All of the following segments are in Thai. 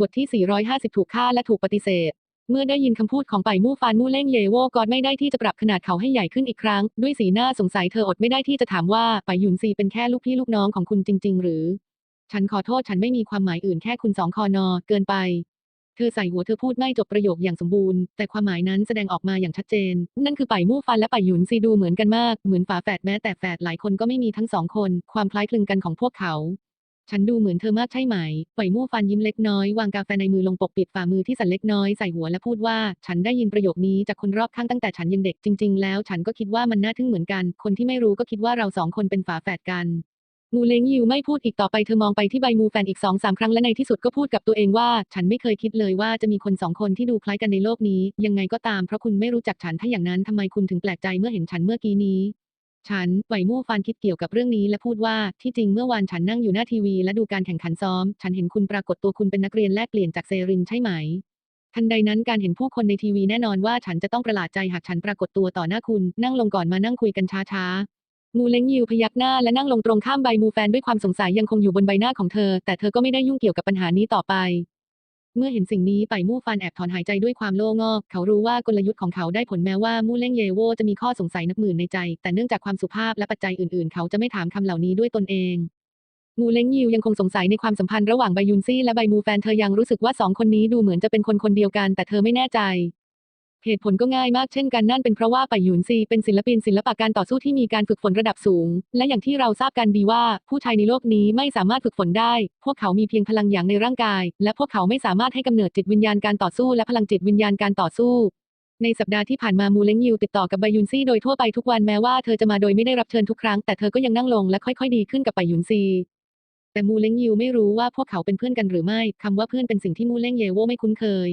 บทที่ 450 ถูกฆ่าและถูกปฏิเสธ เมื่อได้ยินคำพูดของไปมู่ฟานมู่เล่งเยโวกอดไม่ได้ที่จะปรับขนาดเขาให้ใหญ่ขึ้นอีกครั้ง ด้วยสีหน้าสงสัยเธออดไม่ได้ที่จะถามว่าไปหยุนซีเป็นแค่ลูกพี่ลูกน้องของคุณจริง ๆ หรือ ฉันขอโทษฉันไม่มีความหมายอื่นแค่คุณสองคอนอเกินไปเธอใส่หัวเธอพูดไม่จบประโยคอย่างสมบูรณ์ แต่ความหมายนั้นแสดงออกมาอย่างชัดเจน นั่นคือไปมู่ฟันและไปหยุนซีดูเหมือนกันมาก เหมือนฝาแฝดแม้แต่แฝดหลายคนก็ไม่มีทั้งสองคน ความคล้ายคลึงกันของพวกเขา ฉันดูเหมือนเธอมากใช่ไหมปล่อยมู่ฟันยิ้มเล็กน้อยวางกาแฟในมือลงปกปิดฝ่ามือที่สั่นเล็กน้อยใส่หัวและพูดว่า ฉันได้ยินประโยคนี้จากคนรอบข้างตั้งแต่ฉันยังเด็กจริงๆ แล้วฉันก็คิดว่ามันน่าทึ่งเหมือนกัน คนที่ไม่รู้ก็คิดว่าเราสองคนเป็นฝาแฝดกันมูเลงยิวไม่พูดอีกต่อไปเธอมองไปที่ใบมูแฟนอีกสองสามครั้งและในที่สุดก็พูดกับตัวเองว่า ฉันไม่เคยคิดเลยว่าจะมีคนสองคนที่ดูคล้ายกันในโลกนี้ ยังไงก็ตามเพราะคุณไม่รู้จักฉันถ้าอย่างนั้นทำไมคุณถึงแปลกใจเมื่อเห็นฉันเมื่อกี้นี้ ฉันไหวมู่ฟานคิดเกี่ยวกับเรื่องนี้และพูดว่าที่จริงเมื่อวานฉันนั่งอยู่หน้าทีวีและดูการแข่งขันซ้อม ฉันเห็นคุณปรากฏตัวคุณเป็นนักเรียนแลกเปลี่ยนจากเซรินใช่ไหม ทันใดนั้นการเห็นผู้คนในทีวีแน่นอนว่าฉันจะต้องประหลาดใจหากฉันปรากฏตัวต่อหน้าคุณ นั่งลงก่อนมานั่งคุยกันช้าๆ มูเล้งยิวพยักหน้าและนั่งลงตรงข้ามใบมูแฟนด้วยความสงสัยยังคงอยู่บนใบหน้าของเธอ แต่เธอก็ไม่ได้ยุ่งเกี่ยวกับปัญหานี้ต่อไป เมื่อเห็นสิ่งนี้ไปมู่ฟานแอบถอนหายใจด้วยความโล่งอก เขารู้ว่ากลยุทธ์ของเขาได้ผลแม้ว่ามู่เล่งเยโวจะมีข้อสงสัยนับหมื่นในใจ แต่เนื่องจากความสุภาพและปัจจัยอื่นๆ เขาจะไม่ถามคำเหล่านี้ด้วยตนเองมูเล้งยิวยังคงสงสัยในความสัมพันธ์ระหว่างใบยุนซี่และใบมูแฟนเธอยังรู้สึกว่าสองคนนี้ดูเหมือนจะเป็นคนคนเดียวกันแต่เธอไม่แน่ใจ เหตุผลก็ง่ายมากเช่นกันนั่นเป็นเพราะว่าไปหยุนซีเป็นศิลปินศิลปะการต่อสู้ที่มีการฝึกฝนระดับสูง และอย่างที่เราทราบกันดีว่า ผู้ชายในโลกนี้ไม่สามารถฝึกฝนได้ พวกเขามีเพียงพลังอย่างในร่างกาย และพวกเขาไม่สามารถให้กำเนิดจิตวิญญาณการต่อสู้และพลังจิตวิญญาณการต่อสู้ในสัปดาห์ที่ผ่านมามูเลงยิวติดต่อกับไบยุนซีโดยทั่วไปทุกวันแม้ว่าเธอจะมาโดยไม่ได้รับเชิญทุกครั้งแต่เธอก็ยังนั่งลงและค่อยๆดีขึ้นกับไบยุนซีแต่มูเลงยิวไม่รู้ว่าพวกเขาเป็นเพื่อนกันหรือไม่คำว่าเพื่อนเป็นสิ่งที่มูเลงเยโวไม่คุ้นเคย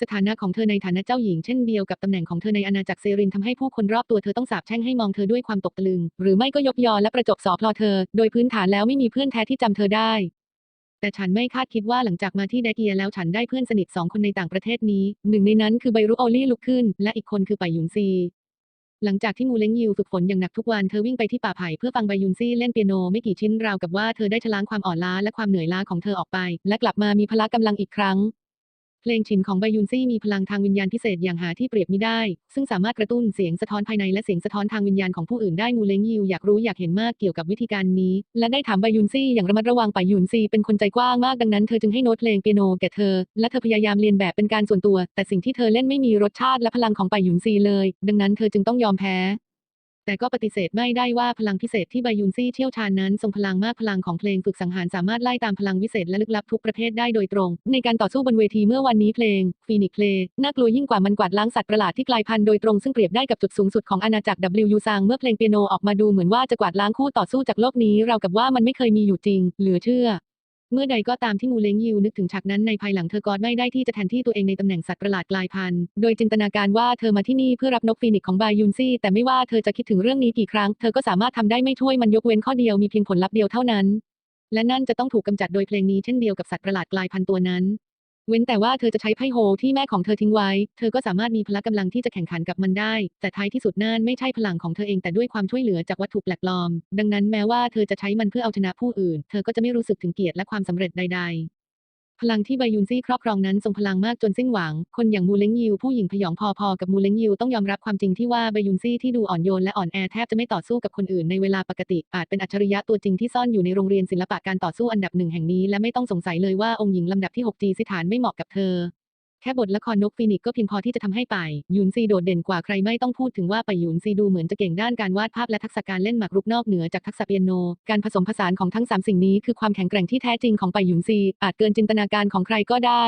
สถานะของเธอในฐานะเจ้าหญิงเช่นเดียวกับตำแหน่งของเธอในอาณาจักรเซรินทำให้ผู้คนรอบตัวเธอต้องสาปแช่งให้มองเธอด้วยความตกตะลึง หรือไม่ก็ยกยอและประจบสอพลอเธอ โดยพื้นฐานแล้วไม่มีเพื่อนแท้ที่จำเธอได้ แต่ฉันไม่คาดคิดว่าหลังจากมาที่เดเกียแล้วฉันได้เพื่อนสนิทสองคนในต่างประเทศนี้ หนึ่งในนั้นคือไบรุโอลี่ลุกขึ้น และอีกคนคือไปยุนซีหลังจากที่มูเลงยิวฝึกฝนอย่างหนักทุกวันเธอวิ่งไปที่ป่าไผ่เพื่อฟังไบยุนซี่เล่นเปียโนไม่กี่ชิ้นราวกับว่าเธอได้ชะล้างความอ่อนล้าและความเหนื่อยล้าของเธอออกไป และกลับมามีพละกำลังอีกครั้ง เพลงฉินของไบยุนซี่มีพลังทางวิญญาณพิเศษอย่างหาที่เปรียบมิได้ ซึ่งสามารถกระตุ้นเสียงสะท้อนภายในและเสียงสะท้อนทางวิญญาณของผู้อื่นได้มูเล้งยิวอยากรู้อยากเห็นมากเกี่ยวกับวิธีการนี้ และได้ถามไบยุนซี่อย่างระมัดระวังไปยุนซี่เป็นคนใจกว้างมากดังนั้นเธอจึงให้โน้ตเพลงเปียโนแก่เธอ และเธอพยายามเรียนแบบเป็นการส่วนตัว แต่สิ่งที่เธอเล่นไม่มีรสชาติและพลังของไปยุนซี่เลย ดังนั้นเธอจึงต้องยอมแพ้ แต่ก็ปฏิเสธไม่ได้ว่าพลังพิเศษที่ไบยุนซี่เชี่ยวชาญนั้นทรงพลังมากพลังของเพลงฝึกสังหารสามารถไล่ตามพลังวิเศษและลึกลับทุกประเภทได้โดยตรง ในการต่อสู้บนเวทีเมื่อวันนี้เพลงฟีนิกเพลน่ากลัวยิ่งกว่ามันกวาดล้างสัตว์ประหลาดที่กลายพันธุ์โดยตรงซึ่งเปรียบได้กับจุดสูงสุดของอาณาจักร W ซางเมื่อเพลงเปียโนออกมาดูเหมือนว่าจะกวาดล้างคู่ต่อสู้จากโลกนี้เรากับว่ามันไม่เคยมีอยู่จริง เหลือเชื่อ เมื่อใดก็ตามที่มูเลงยิวนึกถึงฉากนั้นในภายหลังเธอกอดไม่ได้ที่จะแทนที่ตัวเองในตำแหน่งสัตว์ประหลาดกลายพันธุ์ โดยจินตนาการว่าเธอมาที่นี่เพื่อรับนกฟีนิกซ์ของบายุนซี่ แต่ไม่ว่าเธอจะคิดถึงเรื่องนี้กี่ครั้ง เธอก็สามารถทำได้ไม่ถ้วยมันยกเว้นข้อเดียวมีเพียงผลลัพธ์เดียวเท่านั้น และนั่นจะต้องถูกกำจัดโดยเพลงนี้เช่นเดียวกับสัตว์ประหลาดกลายพันธุ์ตัวนั้น เว้นแต่ว่าเธอจะใช้ไพ่โฮที่แม่ของเธอทิ้งไว้ เธอก็สามารถมีพละกำลังที่จะแข่งขันกับมันได้ แต่ท้ายที่สุดนั่นไม่ใช่พลังของเธอเองแต่ด้วยความช่วยเหลือจากวัตถุแปลกปลอม ดังนั้นแม้ว่าเธอจะใช้มันเพื่อเอาชนะผู้อื่น เธอก็จะไม่รู้สึกถึงเกียรติและความสำเร็จใด ๆ พลังที่ไบยุนซี่ครอบครองนั้นทรงพลังมากจนสิ้นหวัง คนอย่างมูเลงยิวผู้หญิงพยองพอๆกับมูเลงยิวต้องยอมรับความจริงที่ว่าไบยุนซี่ที่ดูอ่อนโยนและอ่อนแอแทบจะไม่ต่อสู้กับคนอื่นในเวลาปกติ อาจเป็นอัจฉริยะตัวจริงที่ซ่อนอยู่ในโรงเรียนศิลปะการต่อสู้อันดับหนึ่งแห่งนี้และไม่ต้องสงสัยเลยว่าองค์หญิงลำดับที่6จีสิฐานไม่เหมาะกับเธอ แค่บทละครนกฟีนิกก็เพียงพอที่จะทำให้ไปหยุนซีโดดเด่นกว่าใครไม่ต้องพูดถึงว่าไปหยุนซีดูเหมือนจะเก่งด้านการวาดภาพและทักษะการเล่นหมากรุกนอกเหนือจากทักษะเปียโน การผสมผสานของทั้งสามสิ่งนี้คือความแข็งแกร่งที่แท้จริงของไปหยุนซีอาจเกินจินตนาการของใครก็ได้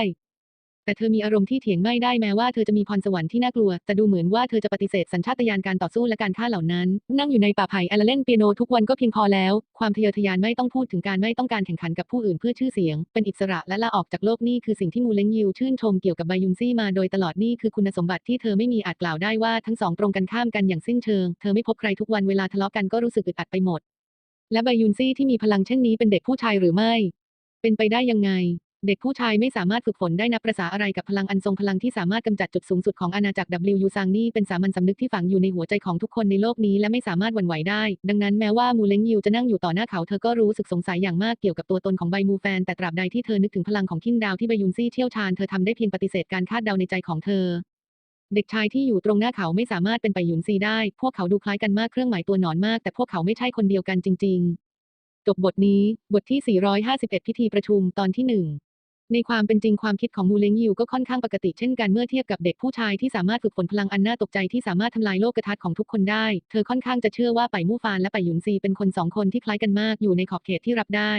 แต่เธอมีอารมณ์ที่เถียงไม่ได้แม้ว่าเธอจะมีพรสวรรค์ที่น่ากลัว แต่ดูเหมือนว่าเธอจะปฏิเสธสัญชาตญาณการต่อสู้และการฆ่าเหล่านั้น นั่งอยู่ในป่าไผ่แลเล่นเปียโนทุกวันก็เพียงพอแล้ว ความทะเยอทะยานไม่ต้องพูดถึงการไม่ต้องการแข่งขันกับผู้อื่นเพื่อชื่อเสียง เป็นอิสระและลาออกจากโลกนี่คือสิ่งที่มูเลงยิวชื่นชมเกี่ยวกับไบยุนซี่มาโดยตลอดนี่คือคุณสมบัติที่เธอไม่มีอาจกล่าวได้ว่าทั้งสองตรงกันข้ามกันอย่างสิ้นเชิง เธอไม่พบใครทุกวันเวลาทะเลาะกันก็รู้สึกอึดอัดไปหมด และไบยุนซี่ที่มีพลังเช่นนี้เป็นเด็กผู้ชายหรือไม่ เป็นไปได้ยังไง เด็กผู้ชายไม่สามารถฝึกฝนได้นับประสาอะไรกับพลังอันทรงพลังที่สามารถกำจัดจุดสูงสุดของอาณาจักร W ซางนี่เป็นสามัญสำนึกที่ฝังอยู่ในหัวใจของทุกคนในโลกนี้และไม่สามารถหวั่นไหวได้ ดังนั้นแม้ว่ามูเลงยิวจะนั่งอยู่ต่อหน้าเขาเธอก็รู้สึกสงสัยอย่างมากเกี่ยวกับตัวตนของใบมูแฟน แต่ตราบใดที่เธอนึกถึงพลังของขินดาวที่ใบยุนซี่เชี่ยวชาญเธอทำได้เพียงปฏิเสธการคาดเดาในใจของเธอเด็กชายที่อยู่ตรงหน้าเขาไม่สามารถเป็นไปหยุนซีได้ พวกเขาดูคล้ายกันมากเครื่องหมายตัวหนอนมาก แต่พวกเขาไม่ใช่คนเดียวกันจริง ๆ จบบทนี้ บทที่ 451 พิธีประชุมตอนที่1 ในความเป็นจริงความคิดของมูเลงยิวก็ค่อนข้างปกติเช่นกันเมื่อเทียบกับเด็กผู้ชายที่สามารถฝึกฝนพลังอันน่าตกใจที่สามารถทำลายโลกกระทัศน์ของทุกคนได้ เธอค่อนข้างจะเชื่อว่าไปมู่ฟานและไปหยุนซีเป็นคนสองคนที่คล้ายกันมากอยู่ในขอบเขตที่รับได้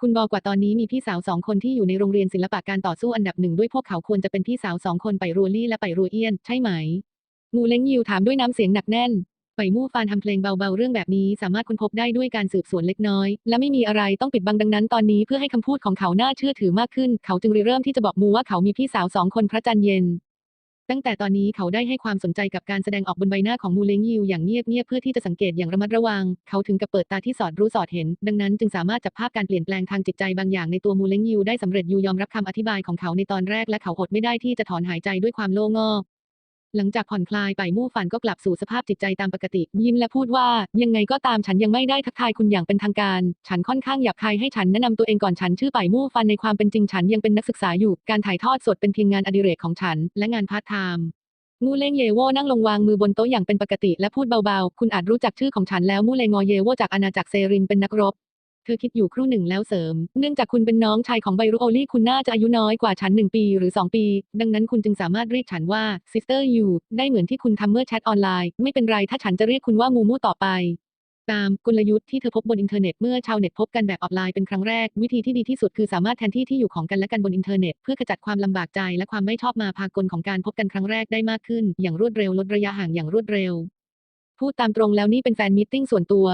คุณบอกว่าตอนนี้มีพี่สาวสองคนที่อยู่ในโรงเรียนศิลปะการต่อสู้อันดับหนึ่งด้วยพวกเขาควรจะเป็นพี่สาวสองคนไปรัวลี่และไปรัวเอียน ใช่ไหม มูเลงยิวถามด้วยน้ำเสียงหนักแน่น ไปมู่ฟานทำเพลงเบาๆเรื่องแบบนี้สามารถค้นพบได้ด้วยการสืบสวนเล็กน้อย และไม่มีอะไรต้องปิดบังดังนั้นตอนนี้เพื่อให้คำพูดของเขาน่าเชื่อถือมากขึ้น เขาจึงริเริ่มที่จะบอกมูว่าเขามีพี่สาวสองคนพระจันทร์เย็นตั้งแต่ตอนนี้เขาได้ให้ความสนใจกับการแสดงออกบนใบหน้าของมูเลงยิวอย่างเงียบๆเพื่อที่จะสังเกตอย่างระมัดระวัง เขาถึงกับเปิดตาที่สอดรู้สอดเห็น ดังนั้นจึงสามารถจับภาพการเปลี่ยนแปลงทางจิตใจบางอย่างในตัวมูเลงยิวได้สำเร็จยูยอมรับคำอธิบายของเขาในตอนแรกและเขาอดไม่ได้ที่จะถอนหายใจด้วยความโล่งอก หลังจากผ่อนคลายไปมู่ฝันก็กลับสู่สภาพจิตใจตามปกติ ยิ้มและพูดว่า ยังไงก็ตามฉันยังไม่ได้ทักทายคุณอย่างเป็นทางการ ฉันค่อนข้างหยาบคายให้ฉันแนะนำตัวเองก่อนฉันชื่อไปมู่ฟันในความเป็นจริงฉันยังเป็นนักศึกษาอยู่ การถ่ายทอดสดเป็นเพียงงานอดิเรกของฉัน และงานพาร์ทไทม์มูเลงเยโวนั่งลงวางมือบนโต๊ะอย่างเป็นปกติและพูดเบาๆ คุณอาจรู้จักชื่อของฉันแล้วมูเลงอเยโวจากอาณาจักรเซรินเป็นนักรบ เธอคิดอยู่ครู่หนึ่งแล้วเสริม เนื่องจากคุณเป็นน้องชายของไบรุโอลี่คุณน่าจะอายุน้อยกว่าฉันหนึ่งปีหรือสองปี ดังนั้นคุณจึงสามารถเรียกฉันว่า sister you ได้เหมือนที่คุณทำเมื่อแชทออนไลน์ ไม่เป็นไรถ้าฉันจะเรียกคุณว่ามูมูต่อไปตามกลยุทธ์ที่เธอพบบนอินเทอร์เน็ตเมื่อชาวเน็ตพบกันแบบออนไลน์เป็นครั้งแรก วิธีที่ดีที่สุดคือสามารถแทนที่ที่อยู่ของกันและกันบนอินเทอร์เน็ตเพื่อขจัดความลำบากใจและความไม่ชอบมาพากลของการพบกันครั้งแรกได้มากขึ้น อย่างรวดเร็วลดระยะห่างอย่างรวดเร็ว พูดตามตรงแล้วนี่เป็นแฟนมิทติ้งส่วนตัว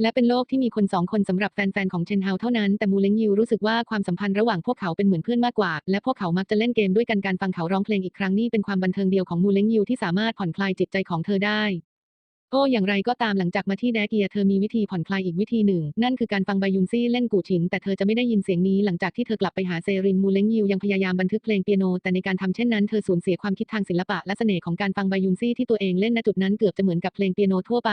และเป็นโลกที่มีคนสองคนสำหรับแฟนๆของเชนเฮาเท่านั้น แต่มูเลงยิวรู้สึกว่าความสัมพันธ์ระหว่างพวกเขาเป็นเหมือนเพื่อนมากกว่า และพวกเขามักจะเล่นเกมด้วยกันการฟังเขาร้องเพลงอีกครั้งนี่เป็นความบันเทิงเดียวของมูเลงยิวที่สามารถผ่อนคลายจิตใจของเธอได้โอ้อย่างไรก็ตามหลังจากมาที่แดกเกียเธอมีวิธีผ่อนคลายอีกวิธีหนึ่ง นั่นคือการฟังไบยุนซี่เล่นกูฉิน แต่เธอจะไม่ได้ยินเสียงนี้หลังจากที่เธอกลับไปหาเซรินมูเลงยิวยังพยายามบันทึกเพลงเปียโน แต่ในการทำเช่นนั้นเธอสูญเสียความคิดทางศิลปะและเสน่ห์ของการฟังไบยุนซี่ที่ตัวเองเล่นณจุดนั้นเกือบจะเหมือนกับเพลงเปียโนทั่วไป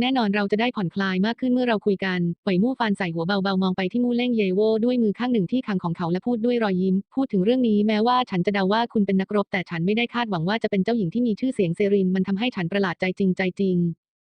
แน่นอนเราจะได้ผ่อนคลายมากขึ้นเมื่อเราคุยกันปล่อยมู่ฟานใส่หัวเบาๆมองไปที่มู่เล่งเยโวด้วยมือข้างหนึ่งที่คางของเขาและพูดด้วยรอยยิ้ม พูดถึงเรื่องนี้แม้ว่าฉันจะเดาว่าคุณเป็นนักรบแต่ฉันไม่ได้คาดหวังว่าจะเป็นเจ้าหญิงที่มีชื่อเสียงเซรินมันทำให้ฉันประหลาดใจจริงใจจริง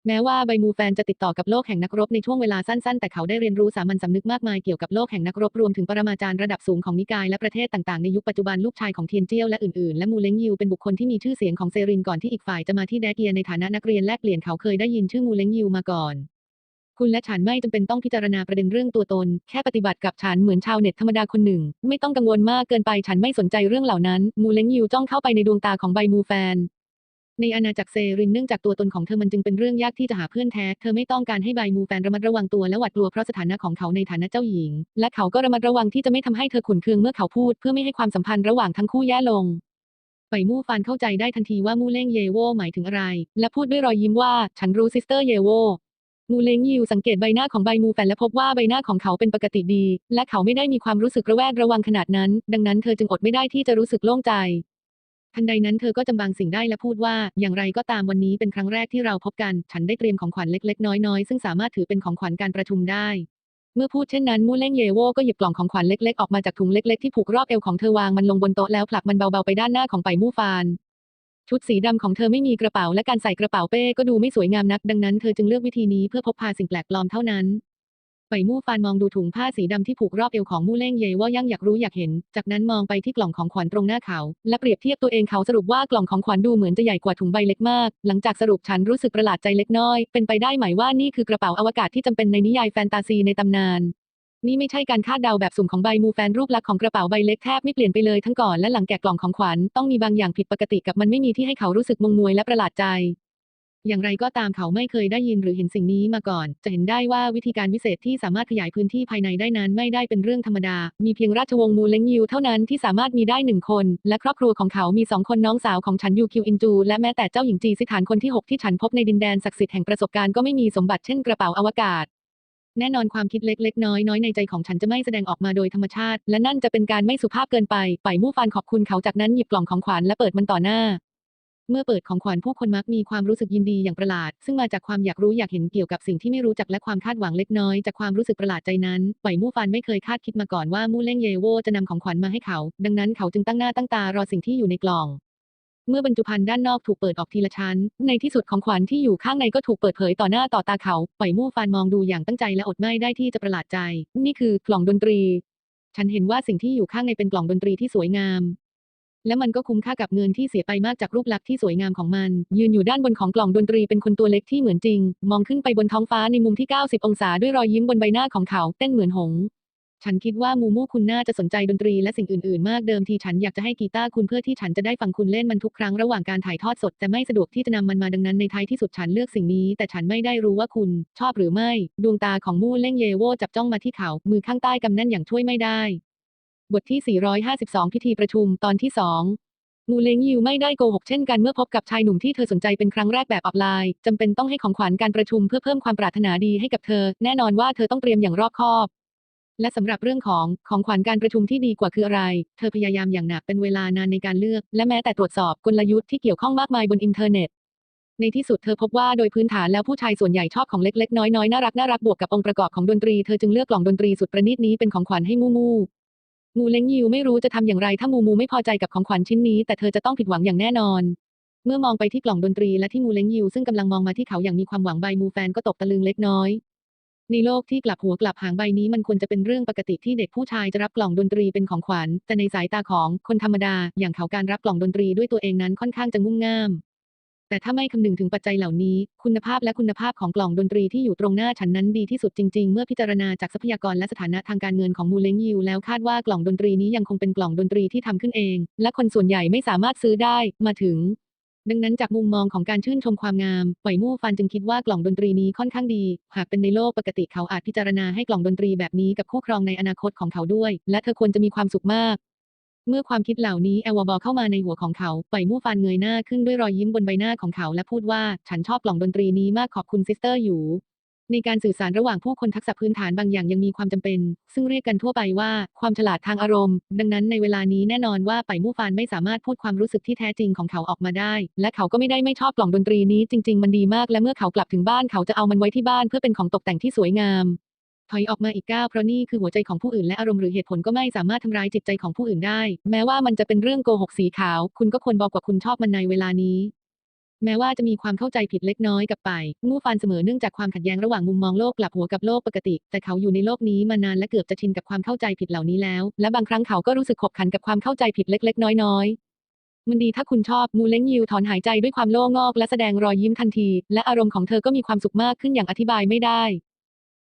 แม้ว่าใบมูแฟนจะติดต่อกับโลกแห่งนักรบในช่วงเวลาสั้นๆ แต่เขาได้เรียนรู้สามัญสำนึกมากมายเกี่ยวกับโลกแห่งนักรบรวมถึงปรมาจารย์ระดับสูงของนิกายและประเทศต่างๆ ในยุคปัจจุบันลูกชายของเทียนเจียวและอื่นๆ และมูเล้งยิวเป็นบุคคลที่มีชื่อเสียงของเซรินก่อนที่อีกฝ่ายจะมาที่แดกเกียในฐานะนักเรียนแลกเปลี่ยนเขาเคยได้ยินชื่อมูเล้งยิวมาก่อน คุณและฉันไม่จำเป็นต้องพิจารณาประเด็นเรื่องตัวตน แค่ปฏิบัติกับฉันเหมือนชาวเน็ตธรรมดาคนหนึ่ง ไม่ต้องกังวลมากเกินไปฉันไม่สนใจเรื่องเหล่านั้น มูเล้งยิวจ้องเข้าไปในดวงตาของใบมูแฟน ในอาณาจักรเซรินเนื่องจากตัวตนของเธอมันจึงเป็นเรื่องยากที่จะหาเพื่อนแท้ เธอไม่ต้องการให้ใบมูแฟนระมัดระวังตัวและหวาดกลัวเพราะสถานะของเขาในฐานะเจ้าหญิง และเขาก็ระมัดระวังที่จะไม่ทำให้เธอขุนเคืองเมื่อเขาพูด เพื่อไม่ให้ความสัมพันธ์ระหว่างทั้งคู่แย่ลงไปมู่ฟานเข้าใจได้ทันทีว่ามูเล่งเยโวหมายถึงอะไร และพูดด้วยรอยยิ้มว่า ฉันรู้ซิสเตอร์เยโวมูเล้งยิวสังเกตใบหน้าของใบมูแฟนและพบว่าใบหน้าของเขาเป็นปกติดี และเขาไม่ได้มีความรู้สึกระแวดระวังขนาดนั้น ดังนั้นเธอจึงอดไม่ได้ที่จะรู้สึกโล่งใจ ทันใดนั้นเธอก็จำบางสิ่งได้และพูดว่า อย่างไรก็ตามวันนี้เป็นครั้งแรกที่เราพบกัน ฉันได้เตรียมของขวัญเล็กๆ น้อยๆ ซึ่งสามารถถือเป็นของขวัญการประชุมได้ เมื่อพูดเช่นนั้นมูเล่งเยโวก็หยิบกล่องของขวัญเล็กๆ ออกมาจากถุงเล็กๆ ที่ผูกรอบเอวของเธอวางมันลงบนโต๊ะแล้วผลักมันเบาๆไปด้านหน้าของไปมู่ฟาน ชุดสีดำของเธอไม่มีกระเป๋าและการใส่กระเป๋าเป้ก็ดูไม่สวยงามนัก ดังนั้นเธอจึงเลือกวิธีนี้เพื่อพกพาสิ่งแปลกปลอมเท่านั้น ไปมู่ฟานมองดูถุงผ้าสีดำที่ผูกรอบเอวของมู่เล่งเยว่ายังอยากรู้อยากเห็น จากนั้นมองไปที่กล่องของขวัญตรงหน้าเขา และเปรียบเทียบตัวเองเขาสรุปว่ากล่องของขวัญดูเหมือนจะใหญ่กว่าถุงใบเล็กมาก หลังจากสรุปฉันรู้สึกประหลาดใจเล็กน้อย เป็นไปได้ไหมว่านี่คือกระเป๋าอวกาศที่จำเป็นในนิยายแฟนตาซีในตำนานนี่ไม่ใช่การคาดเดาแบบสุ่มของใบมูแฟนรูปลักษณ์ของกระเป๋าใบเล็กแทบไม่เปลี่ยนไปเลยทั้งก่อนและหลังแกะกล่องของขวัญต้องมีบางอย่างผิดปกติกับมันไม่มีที่ให้เขารู้สึกงงงวยและประหลาดใจ อย่างไรก็ตามเขาไม่เคยได้ยินหรือเห็นสิ่งนี้มาก่อน จะเห็นได้ว่าวิธีการวิเศษที่สามารถขยายพื้นที่ภายในได้นั้นไม่ได้เป็นเรื่องธรรมดา มีเพียงราชวงศ์มูเลงยิวเท่านั้นที่สามารถมีได้หนึ่งคน และครอบครัวของเขามีสองคนน้องสาวของฉันยูคิวอินจู และแม้แต่เจ้าหญิงจีสิฐานคนที่หกที่ฉันพบในดินแดนศักดิ์สิทธิ์แห่งประสบการณ์ก็ไม่มีสมบัติเช่นกระเป๋าอวกาศแน่นอนความคิดเล็กๆ น้อยๆ ในใจของฉันจะไม่แสดงออกมาโดยธรรมชาติ และนั่นจะเป็นการไม่สุภาพเกินไป ไปมู่ฟานขอบคุณเขาจากนั้นหยิบกล่องของขวัญและเปิดมันต่อหน้า เมื่อเปิดของขวัญผู้คนมักมีความรู้สึกยินดีอย่างประหลาด ซึ่งมาจากความอยากรู้อยากเห็นเกี่ยวกับสิ่งที่ไม่รู้จักและความคาดหวังเล็กน้อยจากความรู้สึกประหลาดใจนั้นไปมู่ฟานไม่เคยคาดคิดมาก่อนว่ามู่เล่งเยโวจะนำของขวัญมาให้เขา ดังนั้นเขาจึงตั้งหน้าตั้งตารอสิ่งที่อยู่ในกล่อง เมื่อบรรจุภัณฑ์ด้านนอกถูกเปิดออกทีละชั้น ในที่สุดของขวัญที่อยู่ข้างในก็ถูกเปิดเผยต่อหน้าต่อตาเขาปล่อยมู่ฟานมองดูอย่างตั้งใจและอดไม่ได้ที่จะประหลาดใจ นี่คือกล่องดนตรีฉันเห็นว่าสิ่งที่อยู่ข้างในเป็นกล่องดนตรีที่สวยงาม และมันก็คุ้มค่ากับเงินที่เสียไปมากจากรูปลักษณ์ที่สวยงามของมัน ยืนอยู่ด้านบนของกล่องดนตรีเป็นคนตัวเล็กที่เหมือนจริง มองขึ้นไปบนท้องฟ้าในมุมที่ 90 องศาด้วยรอยยิ้มบนใบหน้าของเขาเต้นเหมือนหงฉันคิดว่ามูมูคุณน่าจะสนใจดนตรีและสิ่งอื่นๆ มากเดิมทีฉันอยากจะให้กีตาร์คุณเพื่อที่ฉันจะได้ฟังคุณเล่นมันทุกครั้งระหว่างการถ่ายทอดสด แต่ไม่สะดวกที่จะนำมันมาดังนั้นในท้ายที่สุดฉันเลือกสิ่งนี้ แต่ฉันไม่ได้รู้ว่าคุณชอบหรือไม่ ดวงตาของมูเล่งเยโวจับจ้องมาที่เขา มือข้างใต้กำแน่นอย่างช่วยไม่ได้ บทที่ 452 พิธีประชุมตอนที่2มูเลงยิวไม่ได้โกหกเช่นกันเมื่อพบกับชายหนุ่มที่เธอสนใจเป็นครั้งแรกแบบออฟไลน์จำเป็นต้องให้ของขวัญการประชุมเพื่อเพิ่มความปรารถนาดีให้กับเธอ แน่นอนว่าเธอต้องเตรียมอย่างรอบคอบ และสำหรับเรื่องของของขวัญการประชุมที่ดีกว่าคืออะไร เธอพยายามอย่างหนักเป็นเวลานานในการเลือก และแม้แต่ตรวจสอบกลยุทธ์ที่เกี่ยวข้องมากมายบนอินเทอร์เน็ต ในที่สุดเธอพบว่าโดยพื้นฐานแล้วผู้ชายส่วนใหญ่ชอบของเล็กๆน้อยๆน่ารักน่ารักบวกกับองค์ประกอบของดนตรีเธอจึงเลือกกล่องดนตรีสุดประณีตนี้เป็นของขวัญให้มูมู มูเล้งยิวไม่รู้จะทำอย่างไรถ้ามูมูไม่พอใจกับของขวัญชิ้นนี้ แต่เธอจะต้องผิดหวังอย่างแน่นอน เมื่อมองไปที่กล่องดนตรีและที่มูเล้งยิวซึ่งกำลังมองมาที่เขาอย่างมีความหวังใบมูแฟนก็ตกตะลึงเล็กน้อยในโลกที่กลับหัวกลับหางใบนี้มันควรจะเป็นเรื่องปกติที่เด็กผู้ชายจะรับกล่องดนตรีเป็นของขวัญ แต่ในสายตาของคนธรรมดา อย่างเขาการรับกล่องดนตรีด้วยตัวเองนั้นค่อนข้างจะงุ่มง่าม แต่ถ้าไม่คำนึงถึงปัจจัยเหล่านี้ คุณภาพและคุณภาพของกล่องดนตรีที่อยู่ตรงหน้าฉันนั้นดีที่สุดจริง ๆ เมื่อพิจารณาจากทรัพยากรและสถานะทางการเงินของมูเลงยิวแล้วคาดว่ากล่องดนตรีนี้ยังคงเป็นกล่องดนตรีที่ทำขึ้นเอง และคนส่วนใหญ่ไม่สามารถซื้อได้มาถึงดังนั้นจากมุมมองของการชื่นชมความงามปล่อยมู่ฟันจึงคิดว่ากล่องดนตรีนี้ค่อนข้างดี หากเป็นในโลกปกติเขาอาจพิจารณาให้กล่องดนตรีแบบนี้กับคู่ครองในอนาคตของเขาด้วย และเธอควรจะมีความสุขมาก เมื่อความคิดเหล่านี้แอลวาบอเข้ามาในหัวของเขาปมู่ฟันเงยหน้าขึ้นด้วยรอยยิ้มบนใบหน้าของเขาและพูดว่า ฉันชอบกล่องดนตรีนี้มากขอบคุณซิสเตอร์อยู่ ในการสื่อสารระหว่างผู้คนทักษะพื้นฐานบางอย่างยังมีความจำเป็น ซึ่งเรียกกันทั่วไปว่าความฉลาดทางอารมณ์ ดังนั้นในเวลานี้แน่นอนว่าไปมู่ฟานไม่สามารถพูดความรู้สึกที่แท้จริงของเขาออกมาได้ และเขาก็ไม่ได้ไม่ชอบกล่องดนตรีนี้จริง ๆ มันดีมากและเมื่อเขากลับถึงบ้านเขาจะเอามันไว้ที่บ้านเพื่อเป็นของตกแต่งที่สวยงาม ถอยออกมาอีกก้าวเพราะนี่คือหัวใจของผู้อื่นและอารมณ์หรือเหตุผลก็ไม่สามารถทำร้ายจิตใจของผู้อื่นได้ แม้ว่ามันจะเป็นเรื่องโกหกสีขาว คุณก็ควรบอกว่าคุณชอบมันในเวลานี้แม้ว่าจะมีความเข้าใจผิดเล็กน้อยกับไปมู่ฟานเสมอเนื่องจากความขัดแย้งระหว่างมุมมองโลกกลับหัวกับโลกปกติ แต่เขาอยู่ในโลกนี้มานานและเกือบจะชินกับความเข้าใจผิดเหล่านี้แล้ว และบางครั้งเขาก็รู้สึกขบขันกับความเข้าใจผิดเล็ก ๆ น้อยๆมันดีถ้าคุณชอบมูเล้งยิวถอนหายใจด้วยความโล่งอก และแสดงรอยยิ้มทันที และอารมณ์ของเธอก็มีความสุขมากขึ้นอย่างอธิบายไม่ได้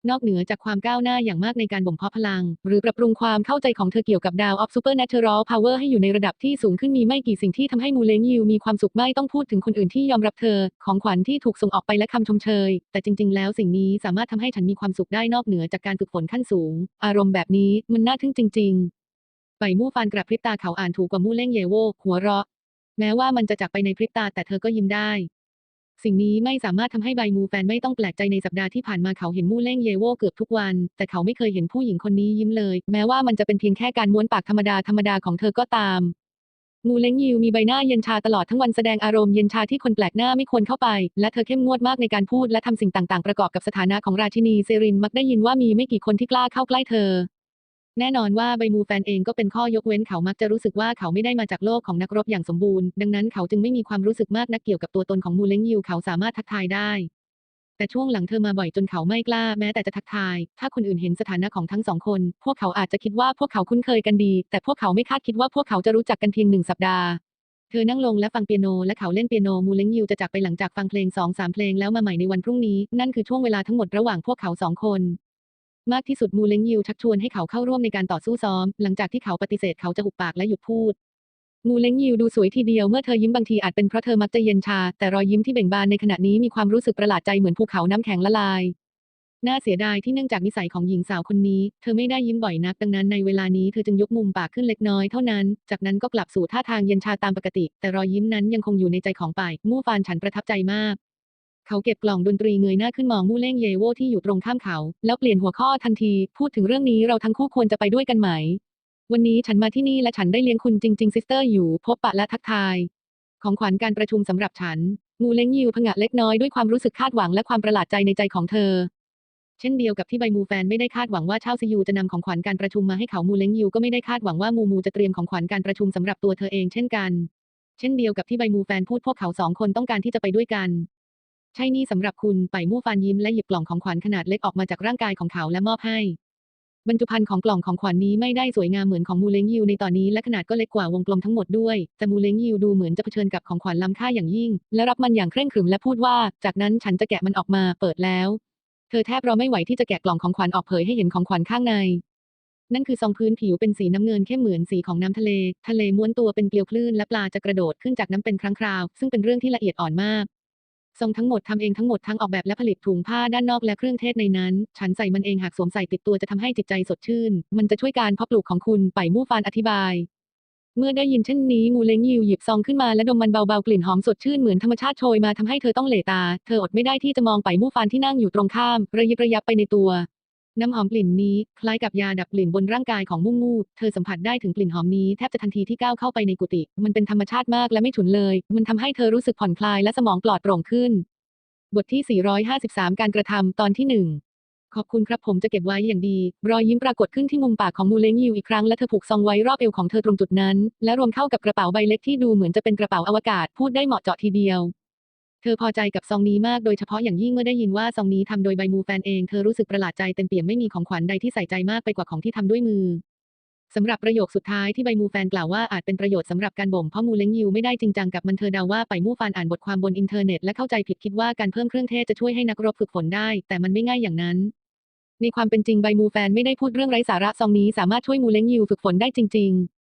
นอกเหนือจากความก้าวหน้าอย่างมากในการบ่มเพาะพลัง หรือปรับปรุงความเข้าใจของเธอเกี่ยวกับดาว of supernatural power ให้อยู่ในระดับที่สูงขึ้นมีไม่กี่สิ่งที่ทำให้มูเลงยิวมีความสุขไม่ต้องพูดถึงคนอื่นที่ยอมรับเธอ ของขวัญที่ถูกส่งออกไปและคำชมเชย แต่จริง ๆ แล้วสิ่งนี้สามารถทำให้ฉันมีความสุขได้นอกเหนือจากการฝึกฝนขั้นสูง อารมณ์แบบนี้มันน่าทึ่งจริง ๆ ไปมู่ฟานกระพริบตาเขาอ่านถูกกว่ามู่เล่งเยโวหัวเราะ แม้ว่ามันจะจากไปในพริบตาแต่เธอก็ยิ้มได้ สิ่งนี้ไม่สามารถทำให้ใบมูแฟนไม่ต้องแปลกใจในสัปดาห์ที่ผ่านมาเขาเห็นมู่เล่งเยโวเกือบทุกวัน แต่เขาไม่เคยเห็นผู้หญิงคนนี้ยิ้มเลย แม้ว่ามันจะเป็นเพียงแค่การม้วนปากธรรมดาธรรมดาของเธอก็ตามมูเล้งยิวมีใบหน้าเย็นชาตลอดทั้งวันแสดงอารมณ์เย็นชาที่คนแปลกหน้าไม่ควรเข้าไป และเธอเข้มงวดมากในการพูดและทำสิ่งต่างๆ ประกอบกับสถานะของราชินีเซรินมักได้ยินว่ามีไม่กี่คนที่กล้าเข้าใกล้เธอ แน่นอนว่าใบมูแฟนเองก็เป็นข้อยกเว้นเขามักจะรู้สึกว่าเขาไม่ได้มาจากโลกของนักรบอย่างสมบูรณ์ ดังนั้นเขาจึงไม่มีความรู้สึกมากนักเกี่ยวกับตัวตนของมูเล้งยิวเขาสามารถทักทายได้ แต่ช่วงหลังเธอมาบ่อยจนเขาไม่กล้าแม้แต่จะทักทาย ถ้าคนอื่นเห็นสถานะของทั้งสองคน พวกเขาอาจจะคิดว่าพวกเขาคุ้นเคยกันดี แต่พวกเขาไม่คาดคิดว่าพวกเขาจะรู้จักกันเพียงหนึ่งสัปดาห์เธอนั่งลงและฟังเปียโนและเขาเล่นเปียโนมูเล้งยิวจะจากไปหลังจากฟังเพลงสองสามเพลงแล้วมาใหม่ในวันพรุ่งนี้ นั่นคือช่วงเวลาทั้งหมดระหว่างพวกเขาสองคน มากที่สุดมูเลงยิวชักชวนให้เขาเข้าร่วมในการต่อสู้ซ้อม หลังจากที่เขาปฏิเสธเขาจะหุบปากและหยุดพูด มูเลงยิวดูสวยทีเดียวเมื่อเธอยิ้มบางทีอาจเป็นเพราะเธอมักจะเย็นชา แต่รอยยิ้มที่เบ่งบานในขณะนี้มีความรู้สึกประหลาดใจเหมือนภูเขาน้ำแข็งละลาย น่าเสียดายที่เนื่องจากนิสัยของหญิงสาวคนนี้ เธอไม่ได้ยิ้มบ่อยนักดังนั้นในเวลานี้เธอจึงยกมุมปากขึ้นเล็กน้อยเท่านั้น จากนั้นก็กลับสู่ท่าทางเย็นชาตามปกติ แต่รอยยิ้มนั้นยังคงอยู่ในใจของป่ายมู่ฟานฉันประทับใจมาก เขาเก็บกล่องดนตรีเงยหน้าขึ้นมองมู่เล่งเยโวที่อยู่ตรงข้ามเขา แล้วเปลี่ยนหัวข้อทันที พูดถึงเรื่องนี้เราทั้งคู่ควรจะไปด้วยกันไหม วันนี้ฉันมาที่นี่และฉันได้เลี้ยงคุณจริง ๆ ซิสเตอร์อยู่ พบปะและทักทาย ของขวัญการประชุมสำหรับฉันงูเล้งยิวผงะเล็กน้อยด้วยความรู้สึกคาดหวังและความประหลาดใจในใจของเธอเช่นเดียวกับที่ใบมูแฟนไม่ได้คาดหวังว่าเช่าซียูจะนำของขวัญการประชุมมาให้เขามูเล้งยิวก็ไม่ได้คาดหวังว่ามูมูจะเตรียมของขวัญการประชุมสำหรับตัวเธอเองเช่นกัน เช่นเดียวกับที่ใบมูแฟนพูดพวกเขาสองคนต้องการที่จะไปด้วยกัน ใช่นี่สำหรับคุณไปมู่ฟานยิ้มและหยิบกล่องของขวัญขนาดเล็กออกมาจากร่างกายของเขาและมอบให้ บรรจุภัณฑ์ของกล่องของขวัญนี้ไม่ได้สวยงามเหมือนของมูเลงยิวในตอนนี้และขนาดก็เล็กกว่าวงกลมทั้งหมดด้วย แต่มูเลงยิวดูเหมือนจะเผชิญกับของขวัญล้ำค่าอย่างยิ่ง และรับมันอย่างเคร่งขรึมและพูดว่า จากนั้นฉันจะแกะมันออกมาเปิดแล้ว เธอแทบรอไม่ไหวที่จะแกะกล่องของขวัญออกเผยให้เห็นของขวัญข้างในนั่นคือซองพื้นผิวเป็นสีน้ำเงินเข้มเหมือนสีของน้ำทะเล ทะเลม้วนตัวเป็นเกลียวคลื่นและปลาจะกระโดดขึ้นจากน้ำเป็นครั้งคราว ซึ่งเป็นเรื่องที่ละเอียดอ่อนมาก ทรงทั้งหมดทำเองทั้งหมดทั้งออกแบบและผลิตถุงผ้าด้านนอกและเครื่องเทศในนั้น ฉันใส่มันเองหากสวมใส่ติดตัวจะทำให้จิตใจสดชื่น มันจะช่วยการเพาะปลูกของคุณไปมู่ฟานอธิบาย เมื่อได้ยินเช่นนี้งูเล้งยิวหยิบซองขึ้นมาและดมมันเบาๆกลิ่นหอมสดชื่นเหมือนธรรมชาติโชยมาทำให้เธอต้องเหลตา เธออดไม่ได้ที่จะมองไปมู่ฟานที่นั่งอยู่ตรงข้าม ระยิบระยับไปในตัว น้ำหอมกลิ่นนี้คล้ายกับยาดับกลิ่นบนร่างกายของมุ่งงูเธอสัมผัสได้ถึงกลิ่นหอมนี้แทบจะทันทีที่ก้าวเข้าไปในกุฏิ มันเป็นธรรมชาติมากและไม่ฉุนเลย มันทำให้เธอรู้สึกผ่อนคลายและสมองปลอดโปร่งขึ้น บทที่ 453 การกระทำตอนที่หนึ่งขอบคุณครับผมจะเก็บไว้อย่างดี รอยยิ้มปรากฏขึ้นที่มุมปากของมูเลงยิวอีกครั้งและเธอผูกซองไว้รอบเอวของเธอตรงจุดนั้น และรวมเข้ากับกระเป๋าใบเล็กที่ดูเหมือนจะเป็นกระเป๋าอวกาศพูดได้เหมาะเจาะทีเดียว เธอพอใจกับซองนี้มากโดยเฉพาะอย่างยิ่งเมื่อได้ยินว่าซองนี้ทำโดยใบมูแฟนเอง เธอรู้สึกประหลาดใจเต็มเปี่ยมไม่มีของขวัญใดที่ใส่ใจมากไปกว่าของที่ทำด้วยมือสำหรับประโยคสุดท้ายที่ใบมูแฟนกล่าวว่าอาจเป็นประโยชน์สำหรับการบ่มเพราะมูเล้งยิวไม่ได้จริงจังกับมันเธอเดาว่าไปมูฟานอ่านบทความบนอินเทอร์เน็ตและเข้าใจผิดคิดว่าการเพิ่มเครื่องเทศจะช่วยให้นักรบฝึกฝนได้ แต่มันไม่ง่ายอย่างนั้น ในความเป็นจริงใบมูแฟนไม่ได้พูดเรื่องไร้สาระซองนี้สามารถช่วยมูเล้งยิวฝึกฝนได้จริง ๆ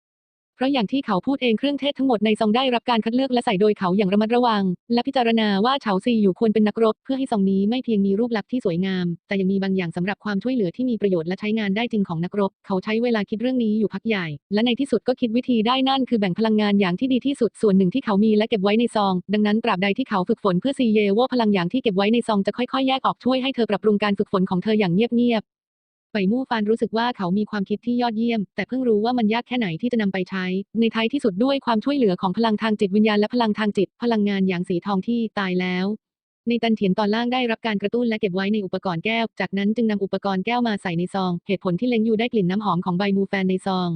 เพราะอย่างที่เขาพูดเองเครื่องเทศทั้งหมดในซองได้รับการคัดเลือกและใส่โดยเขาอย่างระมัดระวัง และพิจารณาว่าเฉาซีอยู่ควรเป็นนักรบ เพื่อให้ซองนี้ไม่เพียงมีรูปลักษณ์ที่สวยงาม แต่ยังมีบางอย่างสำหรับความช่วยเหลือที่มีประโยชน์และใช้งานได้จริงของนักรบ เขาใช้เวลาคิดเรื่องนี้อยู่พักใหญ่ และในที่สุดก็คิดวิธีได้นั่นคือแบ่งพลังงานอย่างที่ดีที่สุดส่วนหนึ่งที่เขามีและเก็บไว้ในซอง ดังนั้นตราบใดที่เขาฝึกฝนเพื่อซีเยว่าพลังอย่างที่เก็บไว้ในซองจะค่อยๆ แยกออกช่วยให้เธอปรับปรุงการฝึกฝนของเธออย่างเงียบๆ ไปมู่ฟานรู้สึกว่าเขามีความคิดที่ยอดเยี่ยม แต่เพิ่งรู้ว่ามันยากแค่ไหนที่จะนำไปใช้ ในท้ายที่สุดด้วยความช่วยเหลือของพลังทางจิตวิญญาณและพลังทางจิต พลังงานอย่างสีทองที่ตายแล้วในตันเถียนตอนล่างได้รับการกระตุ้นและเก็บไว้ในอุปกรณ์แก้ว จากนั้นจึงนำอุปกรณ์แก้วมาใส่ในซอง เหตุผลที่เล็งยูได้กลิ่นน้ำหอมของใบมูแฟนในซอง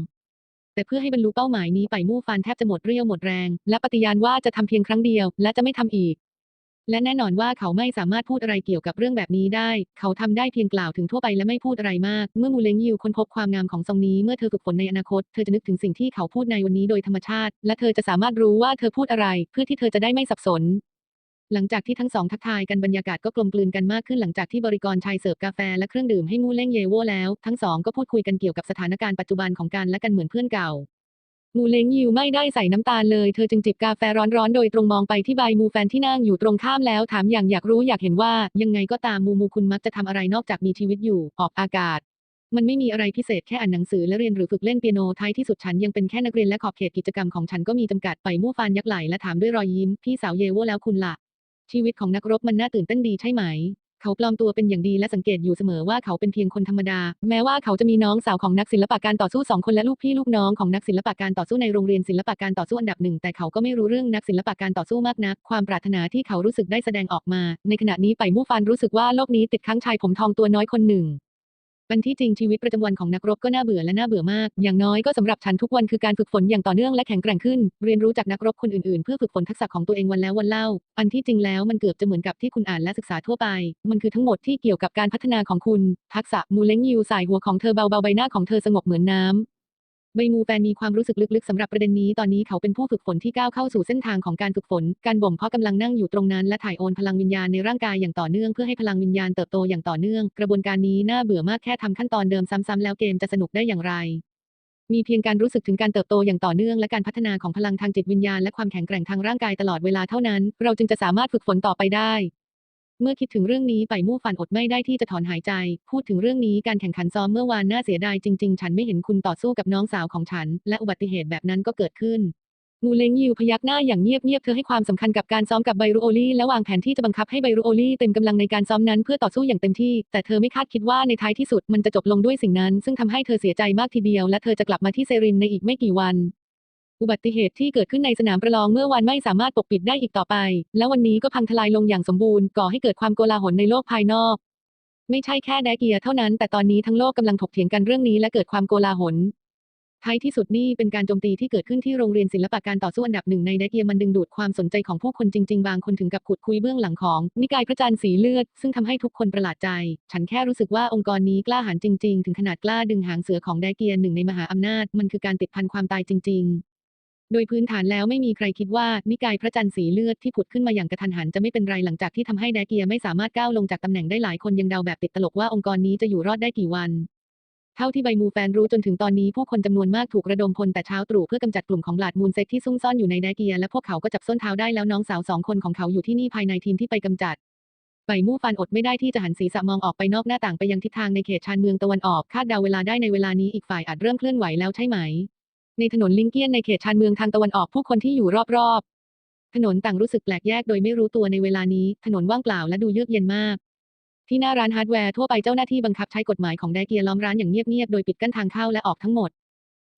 แต่เพื่อให้บรรลุเป้าหมายนี้ไปมู่ฟานแทบจะหมดเรี่ยวหมดแรง และปฏิญาณว่าจะทำเพียงครั้งเดียว และจะไม่ทำอีก และแน่นอนว่าเขาไม่สามารถพูดอะไรเกี่ยวกับเรื่องแบบนี้ได้ เขาทำได้เพียงกล่าวถึงทั่วไปและไม่พูดอะไรมาก เมื่อมูเลงยิวค้นพบความงามของซองนี้เมื่อเธอฝึกฝนในอนาคต เธอจะนึกถึงสิ่งที่เขาพูดในวันนี้โดยธรรมชาติ และเธอจะสามารถรู้ว่าเธอพูดอะไร เพื่อที่เธอจะได้ไม่สับสนหลังจากที่ทั้งสองทักทายกันบรรยากาศก็กลมกลืนกันมากขึ้นหลังจากที่บริกรชายเสิร์ฟกาแฟและเครื่องดื่มให้มูเล่งเยโวแล้ว ทั้งสองก็พูดคุยกันเกี่ยวกับสถานการณ์ปัจจุบันของกันและกันเหมือนเพื่อนเก่า มูเล้งยิวไม่ได้ใส่น้ำตาลเลย เธอจึงจิบกาแฟร้อนๆ โดยตรงมองไปที่ใบมูแฟนที่นั่งอยู่ตรงข้ามแล้วถามอย่างอยากรู้อยากเห็นว่า ยังไงก็ตามมูมูคุณมักจะทำอะไรนอกจากมีชีวิตอยู่ ออกอากาศ มันไม่มีอะไรพิเศษแค่อ่านหนังสือและเรียนหรือฝึกเล่นเปียโนท้ายที่สุดฉันยังเป็นแค่นักเรียนและขอบเขตกิจกรรมของฉันก็มีจำกัดไปมู่ฟานยักไหลและถามด้วยรอยยิ้มพี่สาวเยโวแล้วคุณล่ะ ชีวิตของนักรบมันน่าตื่นเต้นดีใช่ไหม เขาปลอมตัวเป็นอย่างดีและสังเกตอยู่เสมอว่าเขาเป็นเพียงคนธรรมดา แม้ว่าเขาจะมีน้องสาวของนักศิลปะการต่อสู้สองคนและลูกพี่ลูกน้องของนักศิลปะการต่อสู้ในโรงเรียนศิลปะการต่อสู้อันดับหนึ่งแต่เขาก็ไม่รู้เรื่องนักศิลปะการต่อสู้มากนัก ความปรารถนาที่เขารู้สึกได้แสดงออกมา ในขณะนี้ไปมู่ฟานรู้สึกว่าโลกนี้ติดค้างชายผมทองตัวน้อยคนหนึ่ง บันที่จริงชีวิตประจำวันของนักรบก็น่าเบื่อและน่าเบื่อมาก อย่างน้อยก็สำหรับฉันทุกวันคือการฝึกฝนอย่างต่อเนื่องและแข็งแกร่งขึ้น เรียนรู้จากนักรบคนอื่นๆ เพื่อฝึกฝนทักษะของตัวเองวันแล้ววันเล่า อันที่จริงแล้วมันเกือบจะเหมือนกับที่คุณอ่านและศึกษาทั่วไป มันคือทั้งหมดที่เกี่ยวกับการพัฒนาของคุณ ทักษะมูเล้งยิวสายหัวของเธอเบาๆใบหน้าของเธอสงบเหมือนน้ำ ใบมูแฟนมีความรู้สึกลึกๆสำหรับประเด็นนี้ตอนนี้เขาเป็นผู้ฝึกฝนที่ก้าวเข้าสู่เส้นทางของการฝึกฝน การบ่มเพาะกำลังนั่งอยู่ตรงนั้นและถ่ายโอนพลังวิญญาณในร่างกายอย่างต่อเนื่องเพื่อให้พลังวิญญาณเติบโตอย่างต่อเนื่อง กระบวนการนี้น่าเบื่อมากแค่ทำขั้นตอนเดิมซ้ำๆแล้วเกมจะสนุกได้อย่างไร มีเพียงการรู้สึกถึงการเติบโตอย่างต่อเนื่องและการพัฒนาของพลังทางจิตวิญญาณและความแข็งแกร่งทางร่างกายตลอดเวลาเท่านั้น เราจึงจะสามารถฝึกฝนต่อไปได้ เมื่อคิดถึงเรื่องนี้ไปมู่ฟันอดไม่ได้ที่จะถอนหายใจ พูดถึงเรื่องนี้การแข่งขันซ้อมเมื่อวานน่าเสียดายจริง ๆ ฉันไม่เห็นคุณต่อสู้กับน้องสาวของฉัน และอุบัติเหตุแบบนั้นก็เกิดขึ้นมูเลงยิวพยักหน้าอย่างเงียบๆ เธอให้ความสำคัญกับการซ้อมกับไบรูโอลี่และวางแผนที่จะบังคับให้ไบรูโอลี่เต็มกำลังในการซ้อมนั้นเพื่อต่อสู้อย่างเต็มที่ แต่เธอไม่คาดคิดว่าในท้ายที่สุดมันจะจบลงด้วยสิ่งนั้น ซึ่งทำให้เธอเสียใจมากทีเดียวและเธอจะกลับมาที่เซรินในอีกไม่กี่วัน อุบัติเหตุที่เกิดขึ้นในสนามประลองเมื่อวานไม่สามารถปกปิดได้อีกต่อไป และวันนี้ก็พังทลายลงอย่างสมบูรณ์ก่อให้เกิดความโกลาหลในโลกภายนอก ไม่ใช่แค่แดเกียเท่านั้น แต่ตอนนี้ทั้งโลกกำลังถกเถียงกันเรื่องนี้และเกิดความโกลาหลท้ายที่สุดนี่เป็นการโจมตีที่เกิดขึ้นที่โรงเรียนศิลปะการต่อสู้อันดับหนึ่งในแดเกียมันดึงดูดความสนใจของผู้คนจริง ๆ บางคนถึงกับขุดคุยเบื้องหลังของ นิกายพระจันทร์สีเลือด ซึ่งทำให้ทุกคนประหลาดใจ ฉันแค่รู้สึกว่าองค์กรนี้กล้าหาญจริง ๆ ถึงขนาดกล้าดึงหางเสือของแดเกียหนึ่งในมหาอำนาจ มันคือการติดพันความตายจริง ๆ โดยพื้นฐานแล้วไม่มีใครคิดว่า นิกายพระจันทร์สีเลือดที่ผุดขึ้นมาอย่างกระทันหันจะไม่เป็นไรหลังจากที่ทำให้แดเกียไม่สามารถก้าวลงจากตำแหน่งได้หลายคนยังเดาแบบติดตลกว่าองค์กรนี้จะอยู่รอดได้กี่วัน เท่าที่ใบมูแฟนรู้จนถึงตอนนี้ผู้คนจำนวนมากถูกระดมพลแต่เช้าตรู่เพื่อกำจัดกลุ่มของบลาดมูลเซ็กที่ซุ่มซ่อนอยู่ในแดเกียและพวกเขาก็จับส้นเท้าได้แล้วน้องสาวสองคนของเขาอยู่ที่นี่ภายในทีมที่ไปกำจัดใบมู่ฟันอดไม่ได้ที่จะหันศีรษะมองออกไปนอกหน้าต่างไปยังทิศทางในเขตชานเมืองตะวันออกคาดเดาเวลาได้ในเวลานี้อีกฝ่ายอาจเริ่มเคลื่อนไหวแล้วใช่ไหม ในถนนลิงเกียนในเขตชานเมืองทางตะวันออกผู้คนที่อยู่รอบๆ ถนนต่างรู้สึกแปลกแยกโดยไม่รู้ตัวในเวลานี้ ถนนว่างเปล่าและดูเยือกเย็นมาก ที่หน้าร้านฮาร์ดแวร์ทั่วไปเจ้าหน้าที่บังคับใช้กฎหมายของแดเกียล้อมร้านอย่างเงียบๆ โดยปิดกั้นทางเข้าและออกทั้งหมด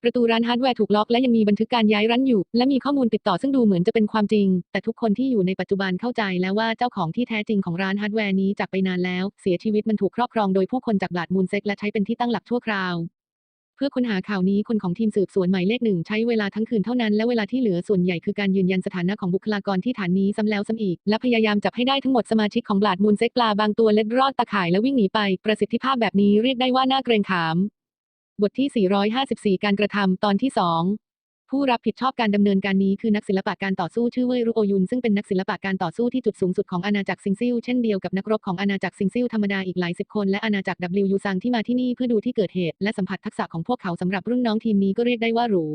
ประตูร้านฮาร์ดแวร์ถูกล็อกและยังมีบันทึกการย้ายร้านอยู่ และมีข้อมูลติดต่อซึ่งดูเหมือนจะเป็นความจริง แต่ทุกคนที่อยู่ในปัจจุบันเข้าใจแล้วว่าเจ้าของที่แท้จริงของร้านฮาร์ดแวร์นี้จากไปนานแล้ว เสียชีวิตมันถูกครอบครองโดยผู้คนจากบลาดมูลเซ็กและใช้เป็นที่ตั้งหลักชั่วคราว เพื่อค้นหาข่าวนี้คนของทีมสืบสวนหมายเลขหนึ่งใช้เวลาทั้งคืนเท่านั้น และเวลาที่เหลือส่วนใหญ่คือการยืนยันสถานะของบุคลากรที่ฐานนี้ซ้ำแล้วซ้ำอีก และพยายามจับให้ได้ทั้งหมดสมาชิกของบลาดมูลเซ็กปลาบางตัวเล็ดรอดตะข่ายและวิ่งหนีไป ประสิทธิภาพแบบนี้เรียกได้ว่าน่าเกรงขาม บทที่ 454 การกระทำตอนที่2 ผู้รับผิดชอบการดำเนินการนี้คือนักศิลปะการต่อสู้ชื่อเว่ยรุโอยุนซึ่งเป็นนักศิลปะการต่อสู้ที่จุดสูงสุดของอาณาจักรซิงซิลเช่นเดียวกับนักรบของอาณาจักรซิงซิลธรรมดาอีกหลายสิบคนและอาณาจักรวิวยูซังที่มาที่นี่เพื่อดูที่เกิดเหตุและสัมผัสทักษะของพวกเขาสำหรับรุ่นน้องทีมนี้ก็เรียกได้ว่าหรู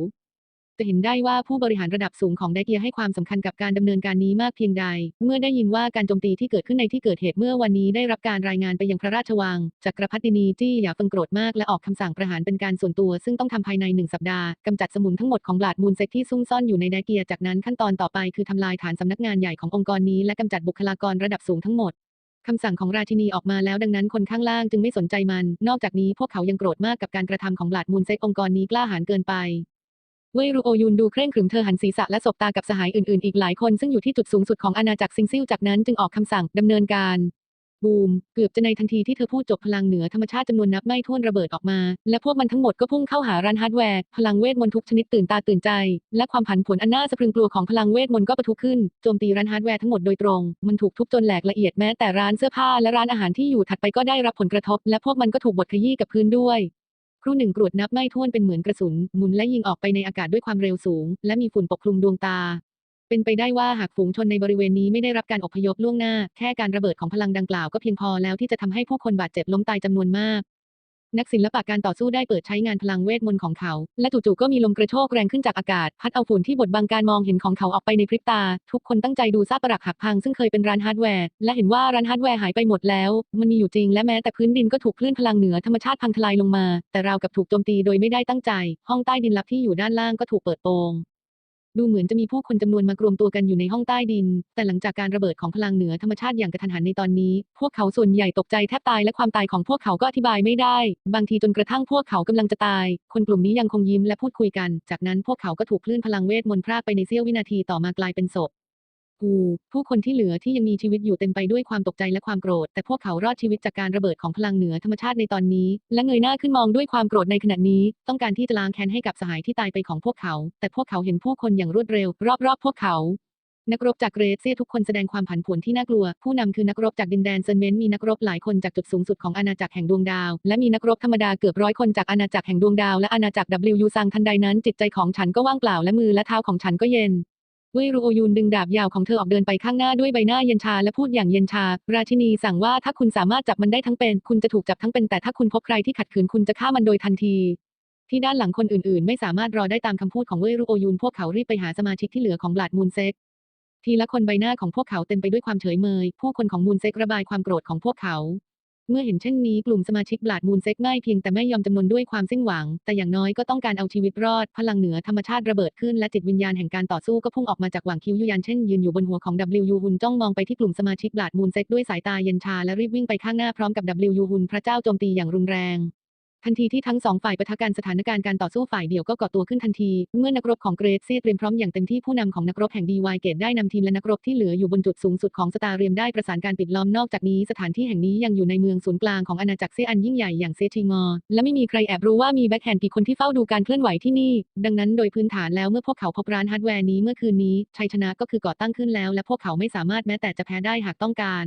จะเห็นได้ว่าผู้บริหารระดับสูงของไดเกียให้ความสำคัญกับการดำเนินการนี้มากเพียงใด เมื่อได้ยินว่าการโจมตีที่เกิดขึ้นในที่เกิดเหตุเมื่อวันนี้ได้รับการรายงานไปยังพระราชวังจักรพรรดินีจี้หย่าฟิงโกรธมากและออกคำสั่งประหารเป็นการส่วนตัว ซึ่งต้องทำภายในหนึ่งสัปดาห์กำจัดสมุนทั้งหมดของบลาดมูลเซ็กที่ซุ่มซ่อนอยู่ในไดเกียจากนั้นขั้นตอนต่อไปคือทำลายฐานสำนักงานใหญ่ขององค์กรนี้และกำจัดบุคลากรระดับสูงทั้งหมดคำสั่งของราชินีออกมาแล้วดังนั้นคนข้างล่างจึงไม่สนใจมัน นอกจากนี้พวกเขายังโกรธมากกับการกระทำของบลาดมูลเซ็กองค์กรนี้กล้าหาญเกินไป เว่ยรูโอยุนดูเคร่งขรึมเธอหันศีรษะและสบตากับสหายอื่นๆ อีกหลายคนซึ่งอยู่ที่จุดสูงสุดของอาณาจักรซิงซิลจากนั้นจึงออกคำสั่งดำเนินการ บูม เกือบจะในทันทีที่เธอพูดจบพลังเหนือธรรมชาติจำนวนนับไม่ถ้วนระเบิดออกมา และพวกมันทั้งหมดก็พุ่งเข้าหาร้านฮาร์ดแวร์ พลังเวทมนต์ทุกชนิดตื่นตาตื่นใจ และความผันผวนอันน่าสะพรึงกลัวของพลังเวทมนต์ก็ปะทุขึ้นโจมตีร้านฮาร์ดแวร์ทั้งหมดโดยตรง มันถูกทุบจนแหลกละเอียดแม้แต่ร้านเสื้อผ้าและร้านอาหารที่อยู่ถัดไปก็ได้รับผลกระทบ และพวกมันก็ถูกบดขยี้กับพื้นด้วย ครู่หนึ่งกรวดนับไม่ถ้วนเป็นเหมือนกระสุน หมุนและยิงออกไปในอากาศด้วยความเร็วสูง และมีฝุ่นปกคลุมดวงตา เป็นไปได้ว่าหากฝูงชนในบริเวณนี้ไม่ได้รับการอพยพล่วงหน้า แค่การระเบิดของพลังดังกล่าวก็เพียงพอแล้วที่จะทำให้ผู้คนบาดเจ็บล้มตายจำนวนมาก นักศิลปะการต่อสู้ได้เปิดใช้งานพลังเวทมนต์ของเขา และจู่ๆก็มีลมกระโชกแรงขึ้นจากอากาศ พัดเอาฝุ่นที่บดบังการมองเห็นของเขาออกไปในพริบตา ทุกคนตั้งใจดูซากปรักหักพังซึ่งเคยเป็นร้านฮาร์ดแวร์ และเห็นว่าร้านฮาร์ดแวร์หายไปหมดแล้ว มันมีอยู่จริงและแม้แต่พื้นดินก็ถูกคลื่นพลังเหนือธรรมชาติพังทลายลงมา แต่ราวกับถูกโจมตีโดยไม่ได้ตั้งใจ ห้องใต้ดินลับที่อยู่ด้านล่างก็ถูกเปิดโปง ดูเหมือนจะมีผู้คนจำนวนมากรวมตัวกันอยู่ในห้องใต้ดิน แต่หลังจากการระเบิดของพลังเหนือธรรมชาติอย่างกระทันหันในตอนนี้ พวกเขาส่วนใหญ่ตกใจแทบตายและความตายของพวกเขาก็อธิบายไม่ได้ บางทีจนกระทั่งพวกเขากำลังจะตาย คนกลุ่มนี้ยังคงยิ้มและพูดคุยกัน จากนั้นพวกเขาก็ถูกคลื่นพลังเวทมนต์พรากไปในเสี้ยววินาทีต่อมากลายเป็นศพ กูผู้คนที่เหลือที่ยังมีชีวิตอยู่เต็มไปด้วยความตกใจและความโกรธ แต่พวกเขารอดชีวิตจากการระเบิดของพลังเหนือธรรมชาติในตอนนี้ และเงยหน้าขึ้นมองด้วยความโกรธในขณะนี้ ต้องการที่จะล้างแค้นให้กับสหายที่ตายไปของพวกเขา แต่พวกเขาเห็นผู้คนอย่างรวดเร็ว รอบๆพวกเขานักรบจากเกรเซียทุกคนแสดงความผันผวนที่น่ากลัว ผู้นำคือนักรบจากดินแดนเซนเมนต์มีนักรบหลายคนจากจุดสูงสุดของอาณาจักรแห่งดวงดาว และมีนักรบธรรมดาเกือบร้อยคนจากอาณาจักรแห่งดวงดาวและอาณาจักร W ยูซังทันใดนั้นจิตใจของฉันก็ว่างเปล่าและมือและเท้าของฉันก็เย็น เว่ยรูโอยุนดึงดาบยาวของเธอออกเดินไปข้างหน้าด้วยใบหน้าเย็นชาและพูดอย่างเย็นชา ราชินีสั่งว่าถ้าคุณสามารถจับมันได้ทั้งเป็น คุณจะถูกจับทั้งเป็นแต่ถ้าคุณพบใครที่ขัดขืนคุณจะฆ่ามันโดยทันที ที่ด้านหลังคนอื่นๆ ไม่สามารถรอได้ตามคำพูดของเว่ยรูโอยุนพวกเขารีบไปหาสมาชิกที่เหลือของบลาดมูลเซ็ก ทีละคนใบหน้าของพวกเขาเต็มไปด้วยความเฉยเมย ผู้คนของมูลเซ็กระบายความโกรธของพวกเขา เมื่อเห็นเช่นนี้กลุ่มสมาชิกบลาดมูลเซ็กง่ายเพียงแต่ไม่ยอมจำนวนด้วยความสิ้นหวัง แต่อย่างน้อยก็ต้องการเอาชีวิตรอด พลังเหนือธรรมชาติระเบิดขึ้นและจิตวิญญาณแห่งการต่อสู้ก็พุ่งออกมาจากหว่างคิวยูยันเช่นยืนอยู่บนหัวของ W ยูฮุนจ้องมองไปที่กลุ่มสมาชิกบลาดมูลเซ็กด้วยสายตาเย็นชาและรีบวิ่งไปข้างหน้าพร้อมกับ W ยูฮุนพระเจ้าโจมตีอย่างรุนแรง ทันทีที่ทั้งสองฝ่ายปะทะกันสถานการณ์การต่อสู้ฝ่ายเดียวก็ก่อตัวขึ้นทันที เมื่อนักรบของเกรซเซียเตรียมพร้อมอย่างเต็มที่ผู้นำของนักรบแห่งดีวายเกตได้นำทีมและนักรบที่เหลืออยู่บนจุดสูงสุดของสตาร์เรียมได้ประสานการปิดล้อมนอกจากนี้สถานที่แห่งนี้ยังอยู่ในเมืองศูนย์กลางของอาณาจักรเซียอันยิ่งใหญ่อย่างเซชิงอ และไม่มีใครแอบรู้ว่ามีแบ็คแฮนด์กี่คนที่เฝ้าดูการเคลื่อนไหวที่นี่ ดังนั้นโดยพื้นฐานแล้วเมื่อพวกเขาพบร้านฮาร์ดแวร์นี้เมื่อคืนนี้ชัยชนะก็คือก่อตั้งขึ้นแล้ว และพวกเขาไม่สามารถแม้แต่จะแพ้ได้หากต้องการ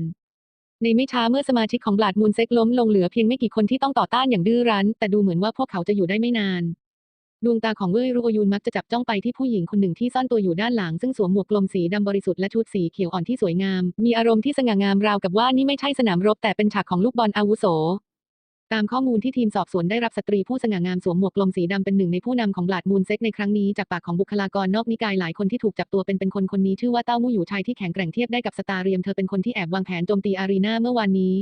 ในไม่ช้าเมื่อสมาชิกของบลาดมูนเซ็กล้มลงเหลือเพียงไม่กี่คนที่ต้องต่อต้านอย่างดื้อรั้น แต่ดูเหมือนว่าพวกเขาจะอยู่ได้ไม่นาน ดวงตาของเว่ยรูโอยุนมักจะจับจ้องไปที่ผู้หญิงคนหนึ่งที่ซ่อนตัวอยู่ด้านหลังซึ่งสวมหมวกกลมสีดำบริสุทธิ์และชุดสีเขียวอ่อนที่สวยงาม มีอารมณ์ที่สง่างามราวกับว่านี่ไม่ใช่สนามรบแต่เป็นฉากของลูกบอลอาวุโส ตามข้อมูลที่ทีมสอบสวนได้รับสตรีผู้สง่างามสวมหมวกกลมสีดำเป็นหนึ่งในผู้นำของบลาดมูนเซ็กในครั้งนี้จากปากของบุคลากรนอกนิกายหลายคนที่ถูกจับตัวเป็นเป็นคนคนนี้ชื่อว่าเต้ามู่อยู่ชายที่แข็งแกร่งเทียบได้กับสตาร์เรียมเธอเป็นคนที่แอบวางแผนโจมตีอารีนาเมื่อวานนี้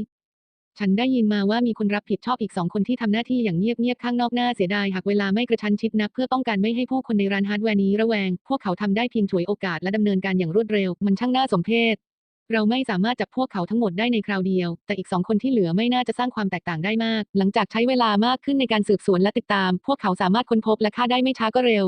ฉันได้ยินมาว่ามีคนรับผิดชอบอีกสองคนที่ทำหน้าที่อย่างเงียบๆข้างนอกหน้าเสียดายหากเวลาไม่กระชั้นชิดนักเพื่อป้องกันไม่ให้ผู้คนในร้านฮาร์ดแวร์นี้ระแวง พวกเขาทำได้เพียงฉวยโอกาสและดำเนินการอย่างรวดเร็ว มันช่างน่าสมเพช เราไม่สามารถจับพวกเขาทั้งหมดได้ในคราวเดียว แต่อีกสองคนที่เหลือไม่น่าจะสร้างความแตกต่างได้มาก หลังจากใช้เวลามากขึ้นในการสืบสวนและติดตาม พวกเขาสามารถค้นพบและฆ่าได้ไม่ช้าก็เร็ว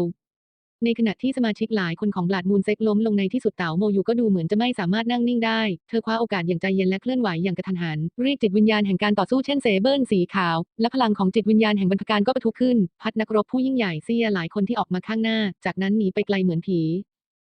ในขณะที่สมาชิกหลายคนของบลาดมูนเซ็กล้มลงในที่สุดเต๋าโมยูก็ดูเหมือนจะไม่สามารถนั่งนิ่งได้ เธอคว้าโอกาสอย่างใจเย็นและเคลื่อนไหวอย่างกระทันหัน เรียกจิตวิญญาณแห่งการต่อสู้เช่นเซเบิลสีขาว และพลังของจิตวิญญาณแห่งบรรพการก็ปะทุขึ้น พัดนักรบผู้ยิ่งใหญ่เสียหลายคนที่ออกมาข้างหน้า จากนั้นหนีไปไกลเหมือนผี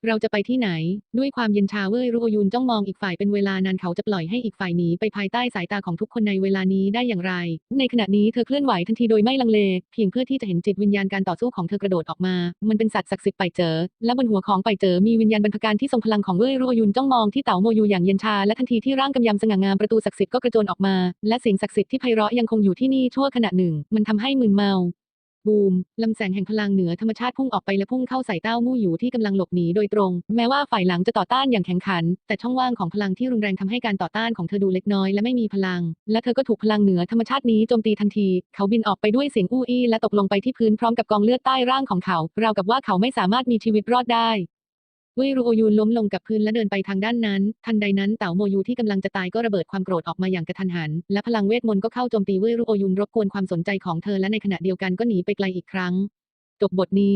เราจะไปที่ไหน ด้วยความเย็นชาเว่ยรูโอยุนจ้องมองอีกฝ่ายเป็นเวลานานเขาจะปล่อยให้อีกฝ่ายหนีไปภายใต้สายตาของทุกคนในเวลานี้ได้อย่างไร ในขณะนี้เธอเคลื่อนไหวทันทีโดยไม่ลังเล เพียงเพื่อที่จะเห็นจิตวิญญาณการต่อสู้ของเธอกระโดดออกมา มันเป็นสัตว์ศักดิ์สิทธิ์ไปเจอ และบนหัวของไปเจอมีวิญญาณบรรพการที่ทรงพลังของเว่ยรูโอยุนจ้องมองที่เต๋าโมยูอย่างเย็นชาและทันทีที่ร่างกำยำสง่างามประตูศักดิ์สิทธิ์ก็กระโจนออกมา และเสียงศักดิ์สิทธิ์ที่ไพเราะยังคงอยู่ที่นี่ชั่วขณะหนึ่ง มันทำให้มึนเมา บูมลำแสงแห่งพลังเหนือธรรมชาติพุ่งออกไปและพุ่งเข้าใส่เต้ามู่อยู่ที่กำลังหลบหนีโดยตรง แม้ว่าฝ่ายหลังจะต่อต้านอย่างแข็งขัน แต่ช่องว่างของพลังที่รุนแรงทำให้การต่อต้านของเธอดูเล็กน้อยและไม่มีพลัง และเธอก็ถูกพลังเหนือธรรมชาตินี้โจมตีทันที เขาบินออกไปด้วยเสียงอู้อี้และตกลงไปที่พื้นพร้อมกับกองเลือดใต้ร่างของเขา ราวกับว่าเขาไม่สามารถมีชีวิตรอดได้ ว่ยรูโอยูนล้มลงกับพื้นและเดินไปทางด้านนั้น ทันใดนั้นเต๋าโมยูที่กำลังจะตายก็ระเบิดความโกรธออกมาอย่างกระทันหัน และพลังเวทมนต์ก็เข้าโจมตีเว่ยรูโอยูนรบกวนความสนใจของเธอและในขณะเดียวกันก็หนีไปไกลอีกครั้ง จบบทนี้